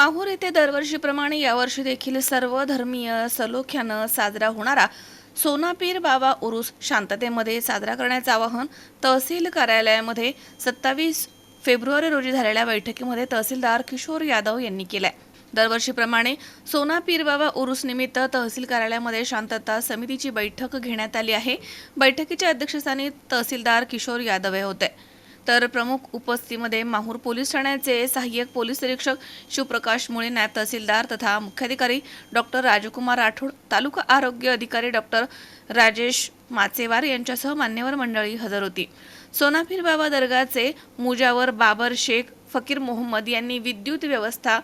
माहूर येथे दरवर्षीप्रमाणे यावर्षी देखील सर्व धर्मीय सलोख्यानं साजरा होणारा सोनापीर बाबा उरूस शांततेमध्ये साजरा करण्याचं आवाहन तहसील कार्यालयामध्ये सत्तावीस फेब्रुवारी रोजी झालेल्या बैठकीमध्ये तहसीलदार किशोर यादव यांनी केलाय. दरवर्षीप्रमाणे सोनापीर बाबा उरूस निमित्त तहसील कार्यालयामध्ये शांतता समितीची बैठक घेण्यात आली आहे. बैठकीच्या अध्यक्षस्थानी तहसीलदार किशोर यादव हे होते. तर प्रमुख उपस्थितीमध्ये माहूर पोलीस ठाण्याचे सहाय्यक पोलीस निरीक्षक शिवप्रकाश मुळे नायब तहसीलदार तथा मुख्याधिकारी डॉक्टर राजकुमार राठोड तालुका आरोग्य अधिकारी डॉक्टर राजेश माचेवार यांच्यासह मान्यवर मंडळी हजर होती. सोनापीर बाबा दर्गाचे मुजावर बाबर शेख फकीर मोहम्मद यांनी विद्युत व्यवस्था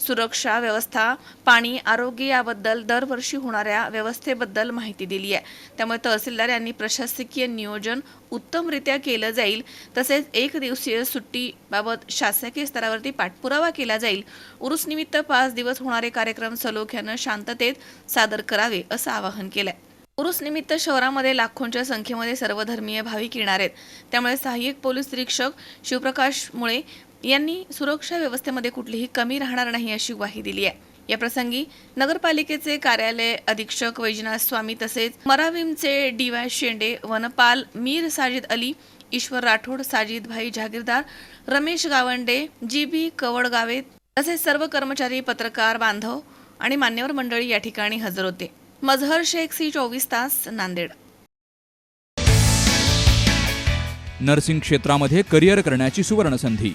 सुरक्षा व्यवस्था पाणी आरोग्य याबद्दल दरवर्षी होणाऱ्या व्यवस्थेबद्दल माहिती दिली आहे. त्यामुळे तहसीलदार यांनी प्रशासकीय नियोजन उत्तमरित्या केलं जाईल. तसेच एक दिवसीय सुट्टीबाबत शासकीय स्तरावरती पाठपुरावा केला जाईल. उरुसनिमित्त पाच दिवस होणारे कार्यक्रम सलोख्यानं शांततेत सादर करावे असं आवाहन केलंय. उरूस निमित्त शहरामध्ये लाखोंच्या संख्येमध्ये सर्वधर्मीय भाविक येणार आहेत. त्यामुळे सहाय्यक पोलीस निरीक्षक शिवप्रकाश मुळे यांनी सुरक्षा व्यवस्थेमध्ये कुठलीही कमी राहणार नाही अशी ग्वाही दिली आहे. या प्रसंगी नगरपालिकेचे कार्यालय अधीक्षक वैजनाथ स्वामी तसेच मराविमचे डी वाय शेंडे वनपाल मीर साजिद अली ईश्वर राठोड साजिद भाई जहागीरदार रमेश गावंडे जी बी कवडगावे तसेच सर्व कर्मचारी पत्रकार बांधव आणि मान्यवर मंडळी या ठिकाणी हजर होते. मजहर शेख सी चोवीस तास नांदेड. नर्सिंग क्षेत्रामध्ये करिअर करण्याची सुवर्णसंधी